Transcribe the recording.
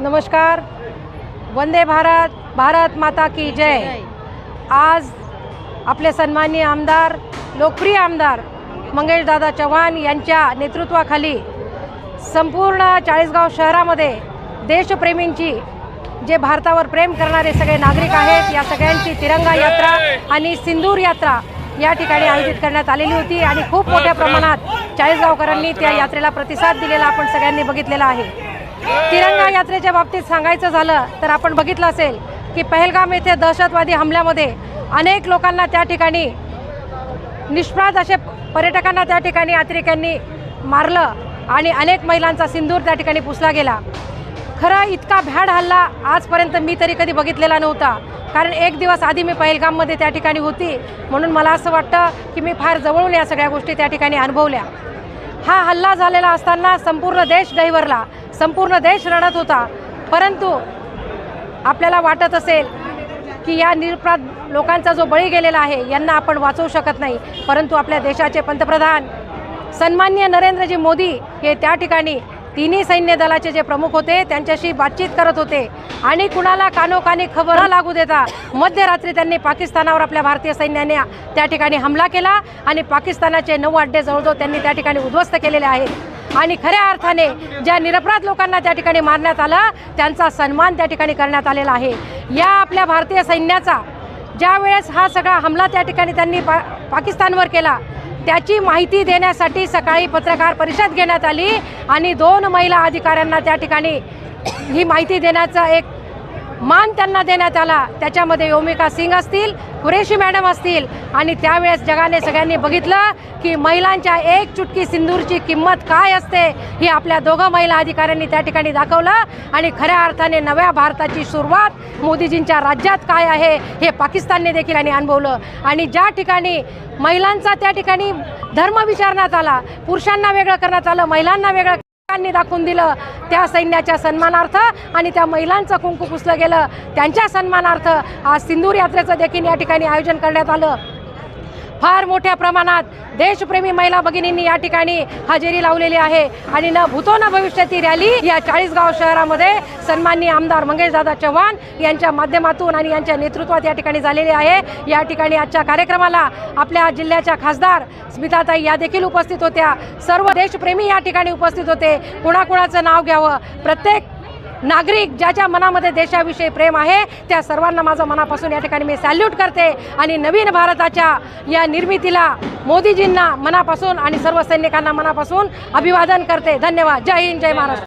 नमस्कार. वंदे भारत भारत माता की जय. आज आपले सन्माननीय आमदार लोकप्रिय आमदार मंगेशदादा चव्हाण यांच्या नेतृत्वाखाली संपूर्ण चाळीसगाव शहरामध्ये देशप्रेमींची जे भारतावर प्रेम करणारे सगळे नागरिक आहेत या सगळ्यांची तिरंगा यात्रा आणि सिंदूर यात्रा या ठिकाणी आयोजित करण्यात आलेली होती आणि खूप मोठ्या प्रमाणात चाळीसगावकरांनी त्या यात्रेला प्रतिसाद दिलेला आपण सगळ्यांनी बघितलेला आहे. तिरंगा यात्रेच्या बाबतीत सांगायचं झालं तर आपण बघितलं असेल की पहलगाम येथे दहशतवादी हमल्यामध्ये अनेक लोकांना त्या ठिकाणी निष्प्राद असे पर्यटकांना त्या ठिकाणी यात्रिकांनी मारलं आणि अनेक महिलांचा सिंदूर त्या ठिकाणी पुसला गेला. खरं इतका भ्याड हल्ला आजपर्यंत मी तरी कधी बघितलेला नव्हता. कारण एक दिवस आधी मी पहलगाममध्ये त्या ठिकाणी होती. म्हणून मला असं वाटतं की मी फार जवळून या सगळ्या गोष्टी त्या ठिकाणी अनुभवल्या. हा हल्ला झालेला असताना संपूर्ण देश गहिवरला. संपूर्ण देश रडत होता. परंतु आपल्याला वाटत असेल की या निरपराध लोकांचा जो बळी गेलेला आहे यांना आपण वाचवू शकत नाही. परंतु आपल्या देशाचे पंतप्रधान सन्मान्य नरेंद्रजी मोदी हे त्या ठिकाणी तिन्ही सैन्य दलाचे जे प्रमुख होते त्यांच्याशी बातचीत करत होते. आणि कुणाला कानोकानी खबर लागू देता मध्यरात्री त्यांनी पाकिस्तानावर आपल्या भारतीय सैन्याने त्या ठिकाणी हमला केला आणि पाकिस्तानाचे नऊ अड्डे जवळजवळ त्यांनी त्या ठिकाणी उद्ध्वस्त केलेले आहेत. आणि खऱ्या अर्थाने ज्या निरपराध लोकांना त्या ठिकाणी मारण्यात आलं त्यांचा सन्मान त्या ठिकाणी करण्यात आलेला आहे. या आपल्या भारतीय सैन्याचा ज्या वेळेस हा सगळा हमला त्या ठिकाणी त्यांनी पा पाकिस्तानवर केला त्याची माहिती देण्यासाठी सकाळी पत्रकार परिषद घेण्यात आली आणि दोन महिला अधिकाऱ्यांना त्या ठिकाणी ही माहिती देण्याचा एक मान त्यांना देण्यात आला. त्याच्यामध्ये योमिका सिंग असतील कुरेशी मॅडम असतील आणि त्यावेळेस जगाने सगळ्यांनी बघितलं की महिलांच्या एक चुटकी सिंदूरची किंमत काय असते ही आपल्या दोघं महिला अधिकाऱ्यांनी त्या ठिकाणी दाखवलं. आणि खऱ्या अर्थाने नव्या भारताची सुरुवात मोदीजींच्या राज्यात काय आहे हे पाकिस्तानने देखील आणि अनुभवलं. आणि ज्या ठिकाणी महिलांचा त्या ठिकाणी धर्म विचारण्यात आला पुरुषांना वेगळं करण्यात आलं महिलांना वेगळं दाखवून दिलं त्या सैन्याच्या सन्मानार्थ आणि त्या महिलांचं कुंकू पुसलं गेलं. त्यांच्या सन्मानार्थ आज सिंदूर यात्रेचं देखील या ठिकाणी आयोजन करण्यात आलं. फार मोठ्या प्रमाणात देशप्रेमी महिला भगिनींनी या ठिकाणी हजेरी लावलेली आहे. आणि न भूतो न भविष्याची रॅली या चाळीसगाव शहरामध्ये सन्माननीय आमदार मंगेशदादा चव्हाण यांच्या माध्यमातून आणि यांच्या नेतृत्वात या ठिकाणी झालेली आहे. या ठिकाणी आजच्या कार्यक्रमाला आपल्या जिल्ह्याच्या खासदार स्मिताताई या देखील उपस्थित होत्या. सर्व देशप्रेमी या ठिकाणी उपस्थित होते. कुणाकुणाचं नाव घ्यावं? प्रत्येक नागरिक ज्याच्या मनामध्ये देशाविषयी प्रेम आहे त्या सर्वांना माझं मनापासून या ठिकाणी मी सॅल्यूट करते आणि नवीन भारताच्या या निर्मितीला मोदीजींना मनापासून आणि सर्व सैनिकांना मनापासून अभिवादन करते. धन्यवाद. जय हिंद जय महाराष्ट्र.